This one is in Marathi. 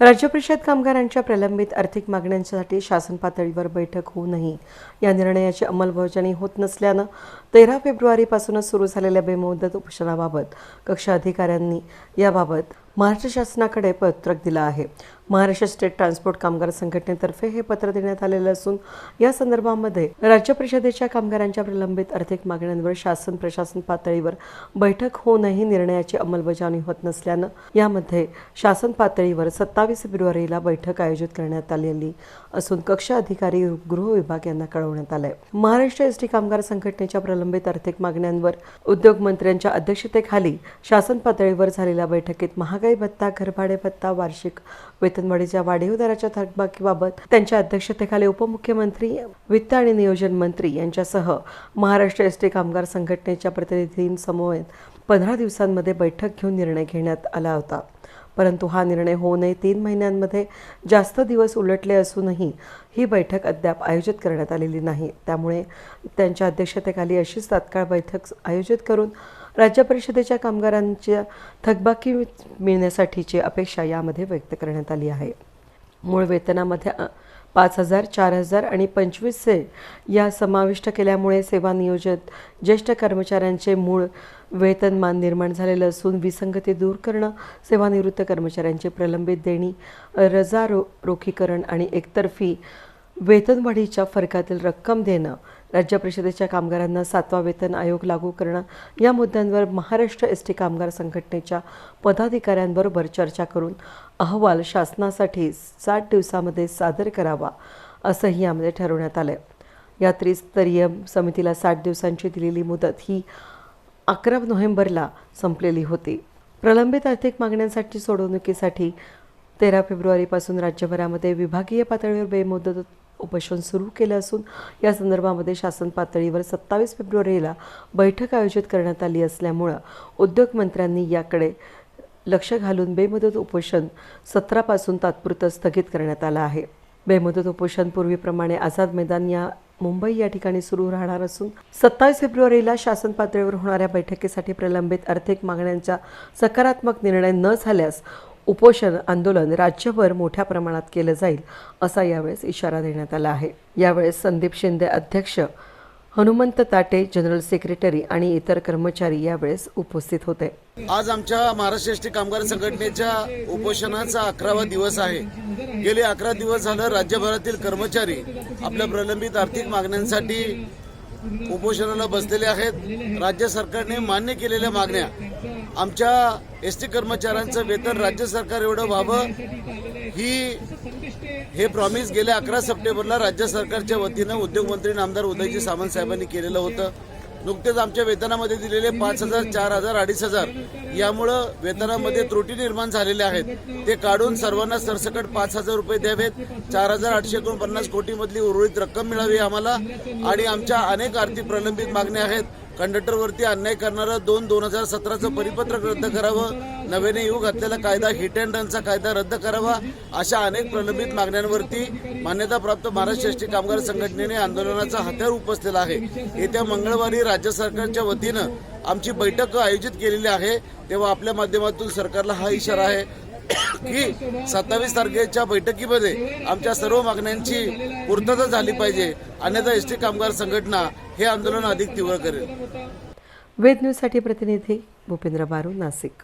राज्य परिषद कामगारांच्या प्रलंबित आर्थिक मागण्यांसाठी शासन पातळीवर बैठक होऊनही या निर्णयाची अंमलबजावणी होत नसल्यानं तेरा फेब्रुवारीपासूनच सुरू झालेल्या बेमुदत उपोषणाबाबत कक्षा अधिकाऱ्यांनी याबाबत महाराष्ट्र शासनाकडे पत्रक दिलं आहे. महाराष्ट्र स्टेट ट्रान्सपोर्ट कामगार संघटनेतर्फे हे पत्र देण्यात आलेलं असून या संदर्भामध्ये राज्य परिषदेच्या कामगारांच्या प्रलंबित आर्थिक मागण्यांवर शासन प्रशासन पातळीवर बैठक होऊनही निर्णयाची अंमलबजावणी होत नसल्यानं यामध्ये शासन पातळीवर सत्तावीस फेब्रुवारीला बैठक आयोजित करण्यात आलेली असून कक्ष अधिकारी गृह विभाग यांना कळवण्यात आलंय. महाराष्ट्र एसटी कामगार संघटनेच्या प्रलंबित आर्थिक मागण्यांवर उद्योग मंत्र्यांच्या अध्यक्षतेखाली शासन पातळीवर झालेल्या बैठकीत महा महागाई भत्ता घरभाडे भत्ता वार्षिक वेतनवाढीच्या वाढीव दराच्या थकबाकीबाबत त्यांच्या अध्यक्षतेखाली उपमुख्यमंत्री वित्त आणि नियोजन मंत्री यांच्यासह महाराष्ट्र एसटी कामगार संघटनेच्या प्रतिनिधींसमवेत पंधरा दिवसांमध्ये बैठक घेऊन निर्णय घेण्यात आला होता. परंतु हा निर्णय होऊनही तीन महिन्यांमध्ये जास्त दिवस उलटले असूनही ही बैठक अद्याप आयोजित करण्यात आलेली नाही. त्यामुळे त्यांच्या अध्यक्षतेखाली अशीच तात्काळ बैठक आयोजित करून राज्य परिषदेच्या कामगारांच्या थकबाकी मिळण्यासाठीची अपेक्षा यामध्ये व्यक्त करण्यात आली आहे. मूळ वेतनामध्ये पाच हजार चार हजार आणि पंचवीसशे या समाविष्ट केल्यामुळे सेवा नियोजित ज्येष्ठ कर्मचाऱ्यांचे मूळ वेतनमान निर्माण झालेलं असून विसंगती दूर करणं सेवानिवृत्त कर्मचाऱ्यांची प्रलंबित देणी रजा रो रोखीकरण आणि एकतर्फी वेतनवाढीच्या फरकातील रक्कम देणं राज्य परिषदेच्या कामगारांना सातवा वेतन आयोग लागू करणं या मुद्द्यांवर महाराष्ट्र एस टी कामगार संघटनेच्या पदाधिकाऱ्यांबरोबर चर्चा करून अहवाल शासनासाठी सात दिवसामध्ये सादर करावा असंही यामध्ये ठरवण्यात आलं या त्रिस्तरीय समितीला साठ दिवसांची दिलेली मुदत ही अकरा नोव्हेंबरला संपलेली होती. प्रलंबित आर्थिक मागण्यांसाठी सोडवणुकीसाठी तेरा फेब्रुवारीपासून राज्यभरामध्ये विभागीय पातळीवर बेमुदत उपोषण सुरू केलं असून या संदर्भामध्ये शासन पातळीवर सत्तावीस फेब्रुवारीला बैठक आयोजित करण्यात आली असल्यामुळं उद्योगमंत्र्यांनी याकडे लक्ष घालून बेमुदत उपोषण सतरापासून तात्पुरतं स्थगित करण्यात आलं आहे. बेमुदत उपोषण पूर्वीप्रमाणे आझाद मैदान या मुंबई या ठिकाणी सुरू राहणार असून सत्तावीस फेब्रुवारीला शासन पातळीवर होणाऱ्या बैठकीसाठी प्रलंबित आर्थिक मागण्यांचा सकारात्मक निर्णय न झाल्यास उपोषण आंदोलन राज्यभर मोठ्या प्रमाणात केलं जाईल असा यावेळेस इशारा देण्यात आला आहे. यावेळेस संदीप शिंदे अध्यक्ष हनुमंत ताटे जनरल सेक्रेटरी आणि इतर कर्मचारी यावेळेस उपस्थित होते. आज आमच्या महाराष्ट्र एसटी कामगार संघटनेच्या उपोषणाचा अकरावा दिवस आहे. गेले अकरा दिवस झालं राज्यभरातील कर्मचारी आपल्या प्रलंबित आर्थिक मागण्यांसाठी उपोषणाला बसलेले आहेत. राज्य सरकारने मान्य केलेल्या मागण्या आमच्या एस टी कर्मचाऱ्यांचं वेतन राज्य सरकार एवढं व्हावं ही हे प्रॉमिस गेल्या अकरा सप्टेंबरला राज्य सरकारच्या वतीनं उद्योगमंत्री नामदार उदयजी सामंत साहेबांनी केलेलं होतं. नुकतेच आमच्या वेतनामध्ये दिलेले पाच हजार चार हजार अडीच हजार यामुळं वेतनामध्ये त्रुटी निर्माण झालेल्या आहेत. ते काढून सर्वांना सरसकट पाच हजार रुपये द्यावेत. चार हजार आठशे एकोणपन्नास कोटीमधली उर्वरित रक्कम मिळावी आम्हाला. आणि आमच्या अनेक आर्थिक प्रलंबित मागण्या आहेत. कंडक्टरवरती अन्याय करणारं दोन दोन हजार सतराचं परिपत्रक रद्द करावं नव्याने येऊ घातलेला कायदा हिट अँड रनचा कायदा रद्द करावा अशा अनेक प्रलंबित मागण्यांवरती मान्यताप्राप्त महाराष्ट्र एसटी कामगार संघटनेने आंदोलनाचा हत्यार उपसलेला आहे. येत्या मंगळवारी राज्य सरकारच्या वतीनं आमची बैठक आयोजित केलेली आहे. तेव्हा आपल्या माध्यमातून सरकारला हा इशारा आहे की सत्तावीस तारखेच्या बैठकीमध्ये आमच्या सर्व मागण्यांची पूर्तता झाली पाहिजे. अन्यथा एसटी कामगार संघटना हे आंदोलन अधिक तीव्र करेल. वेद न्यूजसाठी प्रतिनिधी भूपेंद्र बारू नाशिक.